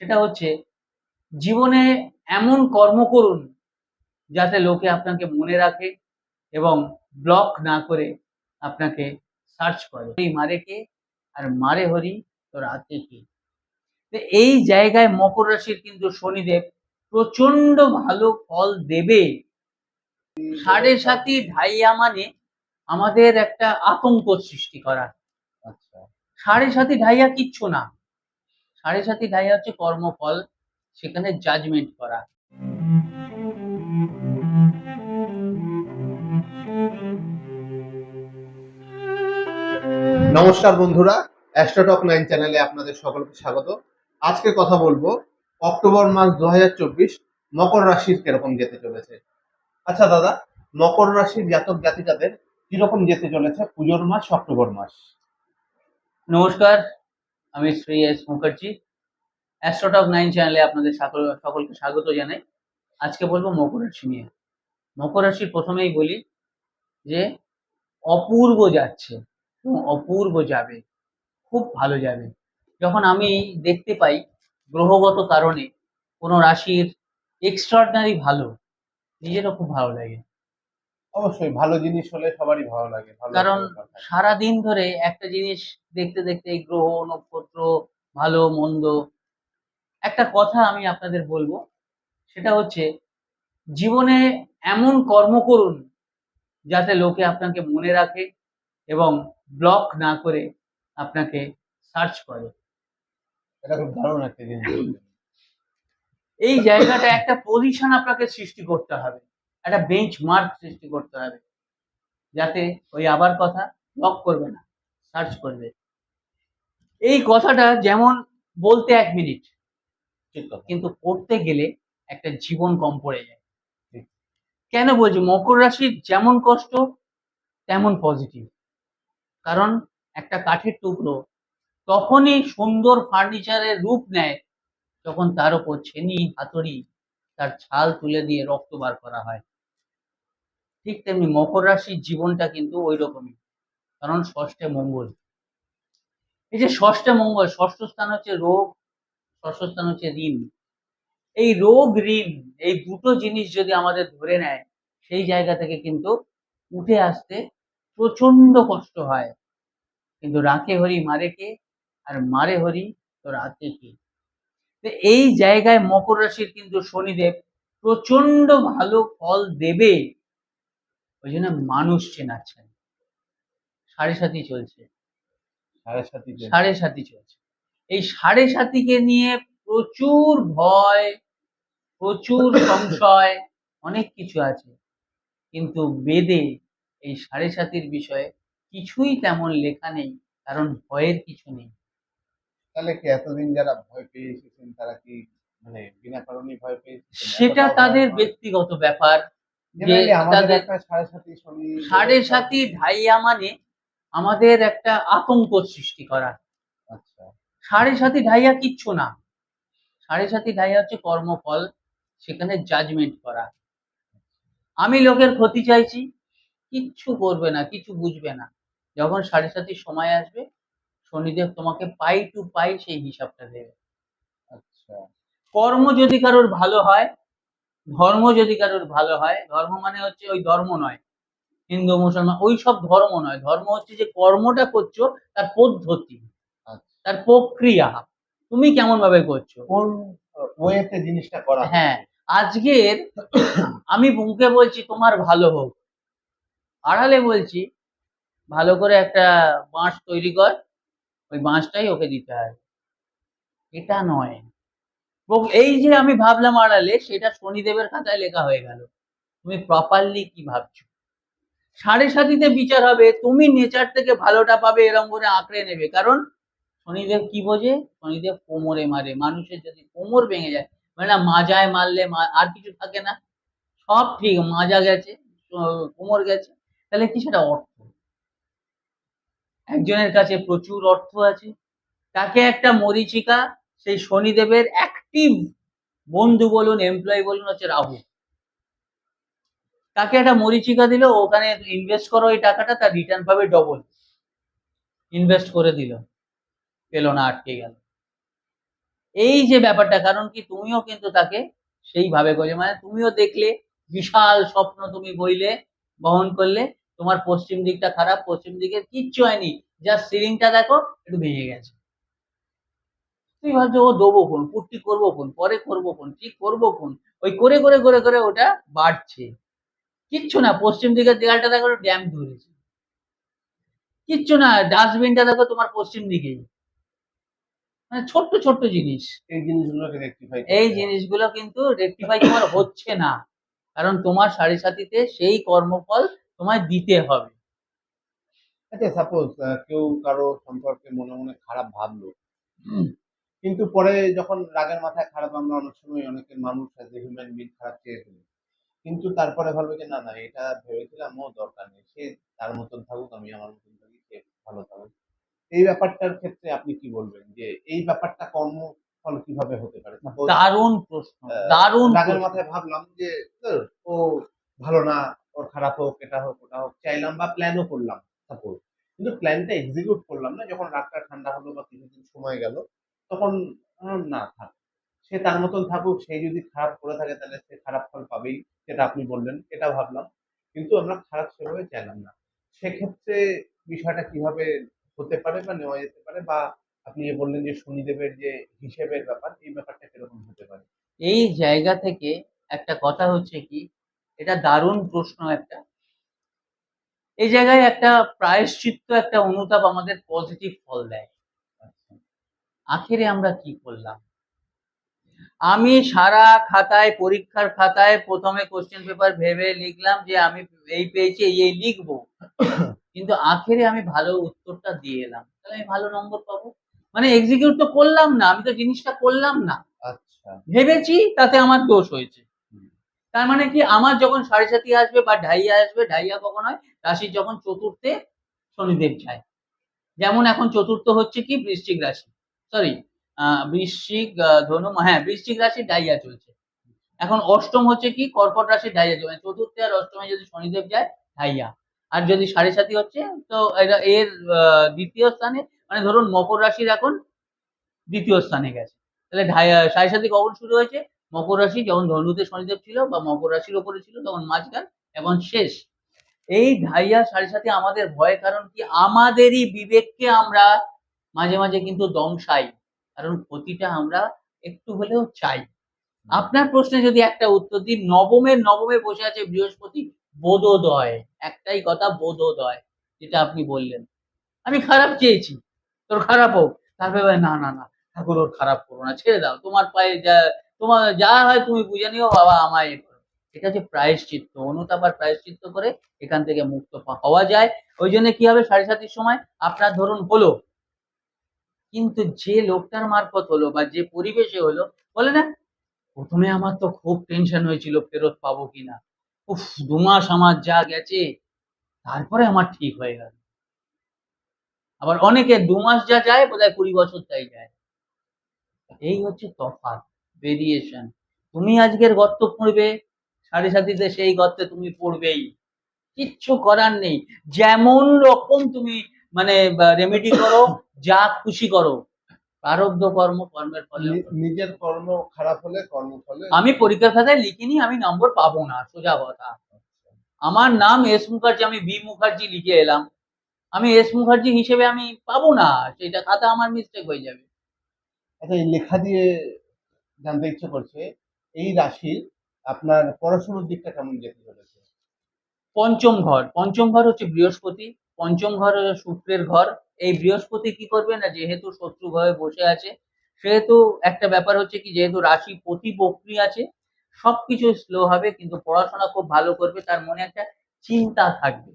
সেটা হচ্ছে জীবনে এমন কর্ম করুন যাতে লোকে আপনাকে মনে রাখে এবং ব্লক না করে আপনাকে সার্চ করে। মারে কে? আর মারে হরি তোর হাতে কি? তো এই জায়গায় মকর রাশির কিন্তু শনিদেব প্রচণ্ড ভালো ফল দেবে। সাড়ে সাতি ঢাইয়া মানে আমাদের একটা আতঙ্ক সৃষ্টি করা। আচ্ছা। সাড়ে সাতি ঢাইয়া কিচ্ছু না। সাড়ে সাতি ঢাইয়া হচ্ছে কর্মফল সেখানে জাজমেন্ট করা। নমস্কার বন্ধুরা অ্যাস্ট্রোটক নাইন চ্যানেলে আপনাদের সকলকে স্বাগত। আজকে কথা বলব অক্টোবর মাস দুহাজার চব্বিশ মকর রাশির কীরকম যেতে চলেছে। আচ্ছা দাদা মকর রাশির জাতক জাতিকাদের কীরকম যেতে চলেছে পুজোর মাস অক্টোবর মাস? নমস্কার আমি Shri S Mukherjee. Astrotalk nine চ্যানেলে আপনাদের সকল সকলকে স্বাগত জানাই। আজকে বলব মকর রাশি নিয়ে। মকর রাশি প্রথমেই বলি যে অপূর্ব যাচ্ছে এবং অপূর্ব যাবে খুব ভালো যাবে। যখন আমি দেখতে পাই গ্রহগত কারণে কোনো রাশির এক্সট্রাঅর্ডিনারি ভালো নিজেরও খুব ভালো লাগে। অবশ্যই ভালো জিনিস হলে সবারই ভালো লাগে কারণ সারা দিন ধরে একটা জিনিস দেখতে দেখতে এই গ্রহ নক্ষত্র ভালো মন্দ একটা কথা আমি আপনাদের বলব সেটা হচ্ছে জীবনে এমন কর্ম করুন যাতে লোকে আপনাকে মনে রাখে এবং ব্লক না করে আপনাকে সার্চ করে। এটা খুব দারুণ একটা জিনিস এই জায়গাটা একটা পজিশন আপনাকে সৃষ্টি করতে হবে একটা বেঞ্চ মার্ক সৃষ্টি করতে হবে যাতে ওই আবার কথা ব্লক করবে না সার্চ করবে। এই কথাটা যেমন বলতে এক মিনিট কিন্তু করতে গেলে একটা জীবন কম পড়ে যায়। কেন বলছি? মকর রাশির যেমন কষ্ট, তেমন পজিটিভ কারণ একটা কাঠের টুকরো তখনই সুন্দর ফার্নিচারের রূপ নেয়, যখন তার উপর ছেনি, হাতুড়ি, তার ছাল তুলে দিয়ে রক্ত বার করা হয়। ঠিক তেমনি মকর রাশির জীবনটা কিন্তু ওই রকমই কারণ ষষ্ঠে মঙ্গল। এই যে ষষ্ঠে মঙ্গল, ষষ্ঠ স্থান হচ্ছে রোগ ষষ্ঠ স্থান হচ্ছে ঋণ। এই রোগ ঋণ এই দুটো জিনিস যদি আমাদের ধরে নেয় সেই জায়গা থেকে কিন্তু উঠে আসতে প্রচণ্ড কষ্ট হয়। কিন্তু রাখে হরি মারে কে? আর মারে হরি তো রাতে কে? তো এই জায়গায় মকর রাশির কিন্তু শনিদেব প্রচণ্ড ভালো ফল দেবে। ওই জন্য মানুষ চেনাচ্ছেন। সাড়ে সাথী চলছে। সাড়ে সাথী চলছে। এই সাড়ে সাথীকে নিয়ে প্রচুর ভয় প্রচুর সংশয় অনেক কিছু আছে। কিন্তু বেদে এই সাড়ে সাথীর বিষয়ে কিছুই তেমন লেখা নেই কারণ ভয়ের কিছু নেই। তাহলে কি এতদিন যারা ভয় পেয়ে এসেছেন তারা কি মানে বিনা কারণে ভয় পেয়ে সেটা তাদের ব্যক্তিগত ব্যাপার সাড়ে সাথী ঢাইয়া মানে আমাদের একটা আতঙ্ক সৃষ্টি করা। আচ্ছা। সাড়ে সাথী ঢাইয়া কিচ্ছু না। সাড়ে সাথী ঢাইয়া হচ্ছে কর্মফল সেখানে জাজমেন্ট করা। আমি লোকের ক্ষতি চাইছি কিচ্ছু করবে না কিছু বুঝবে না। যখন সাড়ে সাতির সময় আসবে শনিদেব তোমাকে পাই টু পাই সেই হিসাবটা দেবে। আচ্ছা। কর্ম যদি কারোর ভালো হয় ধর্ম যদি কারোর ভালো হয় ধর্ম মানে হচ্ছে ওই ধর্ম নয় হিন্দু মুসলমান ওই সব ধর্ম নয়। ধর্ম হচ্ছে যে কর্মটা করছ তার পদ্ধতি। তার প্রক্রিয়া তুমি কেমন ভাবে করছ? কোন ওয়েতে জিনিসটা করা হ্যাঁ আজকের আমি মুখে বলছি তোমার ভালো হোক। আড়ালে বলছি ভালো করে একটা বাঁশ তৈরি কর ওই বাঁশটাই ওকে দিতে হয়। এটা নয়। এই যে আমি ভাবলাম আড়ালে সেটা শনিদেবের খাতায় লেখা হয়ে গেল। তুমি প্রপারলি কি ভাবছ? সাড়ে সাতিতে বিচার হবে তুমি নেচার থেকে ভালোটা পাবে এরকম করে আঁকড়ে নেবে। কারণ শনিদেব কি বোঝে? শনিদেব কোমরে মারে। মানুষের যদি কোমর ভেঙে যায় মানে না, মাজায় মারলে আর কিছু থাকে না। সব ঠিক, মাজা গেছে কোমর গেছে। তাহলে কি সেটা অর্থ? একজনের কাছে প্রচুর অর্থ আছে। তাকে একটা মরিচিকা, সেই শনিদেবের অ্যাক্টিভ বন্ধু বলুন এমপ্লয়ি বলুন, হচ্ছে রাহু। তাকে একটা মরিচিকা দিল, ওখানে ইনভেস্ট করো ওই টাকাটা, তার রিটার্ন পাবে ডবল ইনভেস্ট করে দিল। পেল না, আটকে গেল। এই যে ব্যাপারটা, কারণ কি তুমিও কিন্তু তাকে সেইভাবে করে মানে তুমিও দেখলে, বিশাল স্বপ্ন তুমি বইলে, বহন করলে, তোমার পশ্চিম দিকটা খারাপ, পশ্চিম দিকে কিচ্ছু হয়নি। জাস্ট সিলিংটা দেখো, একটু ভেঙে গেছে। তুই ভাবছ, ও দেবো কোন? পুট্টি করব কোন? পরে করব কোন? ঠিক করব কোন? ওই করে করে করে করে ওটা বাড়ছে। কিচ্ছু না, পশ্চিম দিকের দেয়ালটা দেখো ড্যাম ধরেছে। কিচ্ছু না ডাস্টবিনটা দেখো তোমার পশ্চিম দিকেই। মানে ছোট্ট ছোট্ট জিনিস। এই জিনিসগুলোকে রেক্টিফাই এই জিনিসগুলো কিন্তু রেকটিফাই তোমার হচ্ছে না। কারণ তোমার সাড়ে সাথীতে সেই কর্মফল তোমায় দিতে হবে। আচ্ছা সাপোজ কেউ কারও সম্পর্কে মনে মনে খারাপ ভাবলো। কিন্তু পরে যখন রাগের মাথায় খারাপ আমরা অনেক সময় অনেকের মানুষ এ হিউম্যান বিং খারাপ চেয়ে ফেলি। কিন্তু তারপরে ভাববে যে না না এটা ভেবেছিলাম ও দরকার নেই। সে তার মতন থাকুক আমি আমার মতন থাকি সে ভালো থাকুক। এই ব্যাপারটার ক্ষেত্রে আপনি কি বলবেন? যে এই ব্যাপারটা কর্মফল কীভাবে হতে পারে? দারুণ প্রশ্ন দারুণ রাগের মাথায় ভাবলাম যে ও ভালো না ওর খারাপ হোক এটা হোক ওটা হোক চাইলাম বা প্ল্যানও করলাম সাপোজ কিন্তু প্ল্যানটা এক্সিকিউট করলাম না যখন রাগটা ঠান্ডা হলো বা কিছুদিন সময় গেল তখন না থাক। সে তার মতন থাকুক সে যদি খারাপ করে থাকে তাহলে সে খারাপ ফল পাবেই যেটা আপনি বললেন এটা ভাবলাম। কিন্তু আমরা খারাপ সেভাবে চাইলাম না। সেক্ষেত্রে বিষয়টা কীভাবে হতে পারে বা নেওয়া যেতে পারে বা আপনি যে বললেন যে শনিদেবের যে হিসেবের ব্যাপার এই ব্যাপারটা কীরকম হতে পারে। এই জায়গা থেকে একটা কথা হচ্ছে কি এটা দারুণ প্রশ্ন একটা। এই জায়গায় একটা প্রায়শ্চিত্ত একটা অনুতাপ আমাদের পজিটিভ ফল দেয়। আচ্ছা। আখেরে আমরা কি করলাম? আমি সারা খাতায় পরীক্ষার খাতায় প্রথমে কোশ্চেন পেপার ভেবে লিখলাম যে আমি এই পেয়েছি এই এই লিখব। কিন্তু আখেরে আমি ভালো উত্তরটা দিয়ে এলাম। তাহলে আমি ভালো নম্বর পাবো? মানে এক্সিকিউট তো করলাম না আমি তো জিনিসটা করলাম না। আচ্ছা। ভেবেছি তাতে আমার দোষ হয়েছে। তার মানে কি আমার যখন সাড়ে সাথী আসবে বা ঢাইয়া আসবে ঢাইয়া কখন হয়? রাশির যখন চতুর্থে শনিদেব যায়। যেমন এখন চতুর্থ হচ্ছে কি? বৃশ্চিক রাশি। সরি বৃশ্চিক ধনু হ্যাঁ বৃশ্চিক রাশি ডাইয়া চলছে। এখন অষ্টম হচ্ছে কি? কর্কট রাশি ডাইয়া চলছে। চতুর্থে আর অষ্টমে যদি শনিদেব যায় ঢাইয়া। আর যদি সাড়ে সাথী হচ্ছে তো এটা এর আহ, দ্বিতীয় স্থানে মানে ধরুন মকর রাশির এখন দ্বিতীয় স্থানে গেছে। তাহলে সাড়ে সাথী কখন শুরু হয়েছে? মকর রাশি যখন ধনুতে শনিদেব ছিল বা মকর রাশির ওপরে ছিল তখন মাঝখান এবং শেষ। এই ঢাইয়া সাড়ে সাথে আমাদের ভয় কারণ কি? আমাদেরই বিবেককে আমরা মাঝে মাঝে কিন্তু দংশাই কারণ ক্ষতিটা আমরা একটু হলেও চাই। আপনার প্রশ্নে যদি একটা উত্তর দিই নবমের নবমে বসে আছে বৃহস্পতি বোধোদয়, একটাই কথা বোধোদয়, যেটা আপনি বললেন। আমি খারাপ চেয়েছি, তোর খারাপ হোক। তারপরে না না না, ঠাকুর, ওর খারাপ করো না, ছেড়ে দাও। তোমার পায়ে যা, তোমার, যা হয় তুমি বুঝে নিও, বাবা আমায় এটা হচ্ছে প্রায়শ্চিত্ত। অনুতাপ আর প্রায়শ্চিত্ত করে এখান থেকে মুক্ত হওয়া যায়। ওই জন্য কি হবে সাড়ে সাতির সময়? আপনার ধরুন হলো, কিন্তু যে লোকটার মারফত হলো বা যে পরিবেশে হলো, বলে না, প্রথমে আমার তো খুব টেনশন হয়েছিল, ফেরত পাবো কিনা? উফ, দু মাস আমার যা গেছে, তারপরে আমার ঠিক হয়ে গেল। আবার অনেকে দু মাস যা যায়, বোধহয় কুড়ি বছর তাই যায়। এই হচ্ছে তফাৎ ভেরিয়েশন তুমি আজকের গর্ত খুঁড়বে সাড়ে সাথীতে সেই গর্তে তুমি পড়বেই। কিচ্ছু করার নেই। যেমন রকম তুমি মানে রেমেডি করো, যা খুশি করো। প্রারব্ধ কর্ম কর্মের ফলে নিজের কর্ম খারাপ হলে কর্মফলে আমি পরীক্ষার খাতায় লিখিনি আমি নম্বর পাবো না সোজা কথা। আমার নাম এস মুখার্জি আমি বি মুখার্জি লিখে এলাম। আমি এস মুখার্জি হিসেবে আমি পাবো না সেটা খাতা আমার মিস্টেক হয়ে যাবে। আচ্ছা এই লেখা দিয়ে জানতে ইচ্ছে করছে এই রাশির আপনার পড়াশোনার দিকটা কেমন যেতে চলেছে? পঞ্চম ঘর পঞ্চম ঘর হচ্ছে বৃহস্পতি পঞ্চম ঘর শুক্রের ঘর এই বৃহস্পতি কি করবে না? যেহেতু শত্রু ঘরে বসে আছে সেহেতু একটা ব্যাপার হচ্ছে কি যেহেতু রাশি প্রতি বক্রি আছে সবকিছু স্লো হবে কিন্তু পড়াশোনা খুব ভালো করবে তার মনে একটা চিন্তা থাকবে।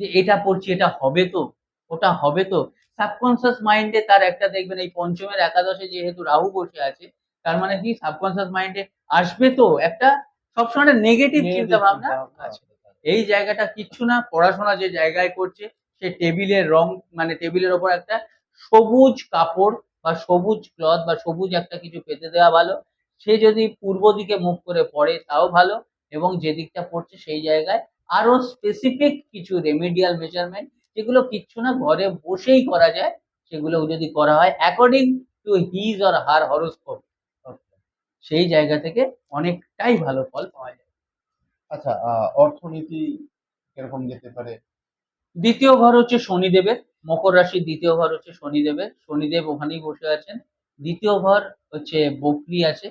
যে এটা পড়ছি এটা হবে তো? ওটা হবে তো? সাবকনসিয়াস মাইন্ডে তার একটা দেখবেন এই পঞ্চমের একাদশে যেহেতু রাহু বসে আছে তার মানে কি সাবকনসিয়াস মাইন্ডে আসবে তো? একটা সবসময় নেগেটিভ চিন্তা ভাবনা আছে। এই জায়গাটা কিচ্ছু না পড়াশোনা যে জায়গায় করছে সে টেবিলের রং মানে টেবিলের ওপর একটা সবুজ কাপড় বা সবুজ ক্লথ বা সবুজ একটা কিছু পেতে দেওয়া ভালো। সে যদি পূর্ব দিকে মুখ করে পড়ে তাও ভালো এবং যে দিকটা পড়ছে সেই জায়গায় আরও স্পেসিফিক কিছু রেমিডিয়াল মেজারমেন্ট যেগুলো কিচ্ছু না, ঘরে বসেই করা যায় সেগুলো যদি করা হয় according to his or her horoscope সেই জায়গা থেকে অনেকটাই ভালো ফল পাওয়া যায়। আচ্ছা অর্থনীতি কীরকম যেতে পারে? দ্বিতীয় ঘর হচ্ছে শনিদেবের, মকর রাশির দ্বিতীয় ঘর হচ্ছে শনিদেবের, শনিদেব ওখানেই বসে আছেন। দ্বিতীয় ঘর হচ্ছে বকরি আছে।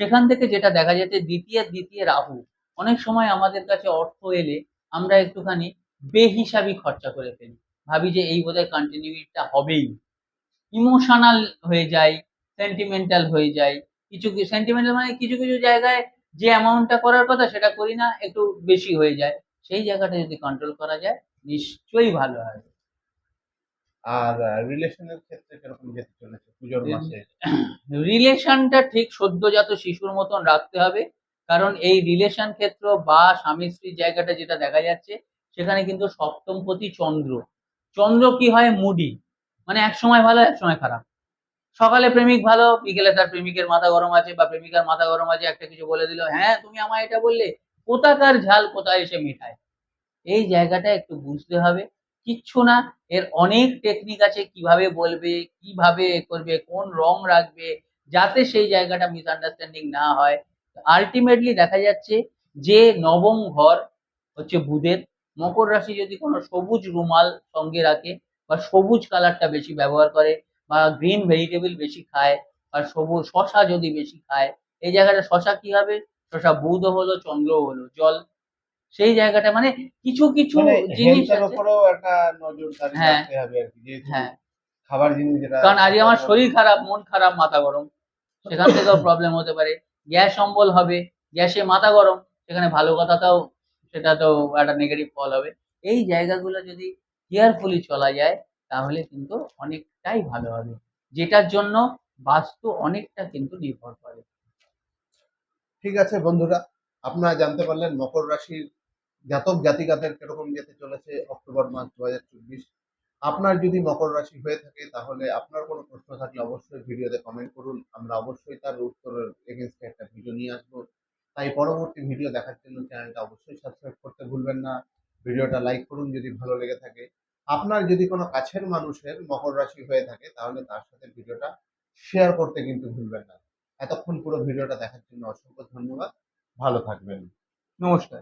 সেখান থেকে যেটা দেখা যাচ্ছে, দ্বিতীয় দ্বিতীয় রাহু। অনেক সময় আমাদের কাছে অর্থ এলে আমরা একটুখানি বেহিসাবি খরচা করে ফেলি। ভাবি যে এই বোধহয় কন্টিনিউটিটা হবেই। ইমোশনাল হয়ে যায় সেন্টিমেন্টাল হয়ে যায় কিছু সেন্টিমেন্টাল মানে কিছু কিছু জায়গায় যে অ্যামাউন্টটা করার কথা সেটা করি না, একটু বেশি হয়ে যায়। সেই জায়গাটা যদি কন্ট্রোল করা যায় নিশ্চয়ই ভালো হয়। আর রিলেশনের ক্ষেত্রে কীরকম যেতে চলেছে পুজোর মাসে? রিলেশনটা ঠিক সদ্যজাত শিশুর মতন রাখতে হবে। কারণ এই রিলেশন ক্ষেত্র বা স্বামী স্ত্রীর জায়গাটা যেটা দেখা যাচ্ছে সেখানে কিন্তু সপ্তমপতি চন্দ্র। চন্দ্র কি হয়? মুডি। মানে এক সময় ভালো এক সময় খারাপ। সকালে প্রেমিক ভালো বিকেলে তার প্রেমিকের মাথা গরম আছে বা প্রেমিকার মাথা গরম আছে একটা কিছু বলে দিল হ্যাঁ তুমি আমায় এটা বললে কোথাকার ঝাল কোথায় এসে মিঠায়? এই জায়গাটা একটু বুঝতে হবে। কিচ্ছু না, এর অনেক টেকনিক আছে, কীভাবে বলবে, কীভাবে করবে, কোন রং রাখবে, যাতে সেই জায়গাটা মিসআন্ডারস্ট্যান্ডিং না হয়। আলটিমেটলি দেখা যাচ্ছে যে নবম ঘর হচ্ছে বুধের। মকর রাশি যদি কোনো সবুজ রুমাল সঙ্গে রাখে বা সবুজ কালারটা বেশি ব্যবহার করে বা গ্রিন ভেজিটেবল বেশি খায় বা সবুজ, শশা যদি বেশি খায়, এই জায়গাটা শশা কি হবে? শশা বুধও হলো, চন্দ্রও হলো, জল। সেই জায়গাটা মানে কিছু কিছু মানে জিনিস হ্যাঁ। হ্যাঁ। খাবার জিনিস যেটা কারণ আজকে আমার শরীর খারাপ মন খারাপ মাথা গরম। সেখান থেকেও প্রবলেম হতে পারে। গ্যাস অম্বল হবে গ্যাসে মাথা গরম সেখানে ভালো কথাটাও সেটা তো একটা নেগেটিভ ফল হবে। এই জায়গাগুলো যদি কেয়ারফুলি চলা যায় তাহলে কিন্তু অনেকটাই ভালো হবে। যেটার জন্য বাস্তু অনেকটা কিন্তু নির্ভর করে। ঠিক আছে বন্ধুরা আপনারা জানতে পারলেন মকর রাশির জাতক জাতিকাদের কীরকম যেতে চলেছে অক্টোবর মাস দু হাজার চব্বিশ? আপনার যদি মকর রাশি হয়ে থাকে, তাহলে আপনার কোনো প্রশ্ন থাকলে অবশ্যই ভিডিওতে কমেন্ট করুন। আমরা অবশ্যই তার উত্তরের এগেনস্টে একটা ভিডিও নিয়ে আসব। তাই পরবর্তী ভিডিও দেখার জন্য চ্যানেলটা অবশ্যই সাবস্ক্রাইব করতে ভুলবেন না। ভিডিওটা লাইক করুন যদি ভালো লেগে থাকে। আপনার যদি কোনো কাছের মানুষের মকর রাশি হয়ে থাকে, তাহলে তার সাথে ভিডিওটা শেয়ার করতে কিন্তু ভুলবেন না। এতক্ষণ পুরো ভিডিওটা দেখার জন্য অসংখ্য ধন্যবাদ। ভালো থাকবেন। নমস্কার।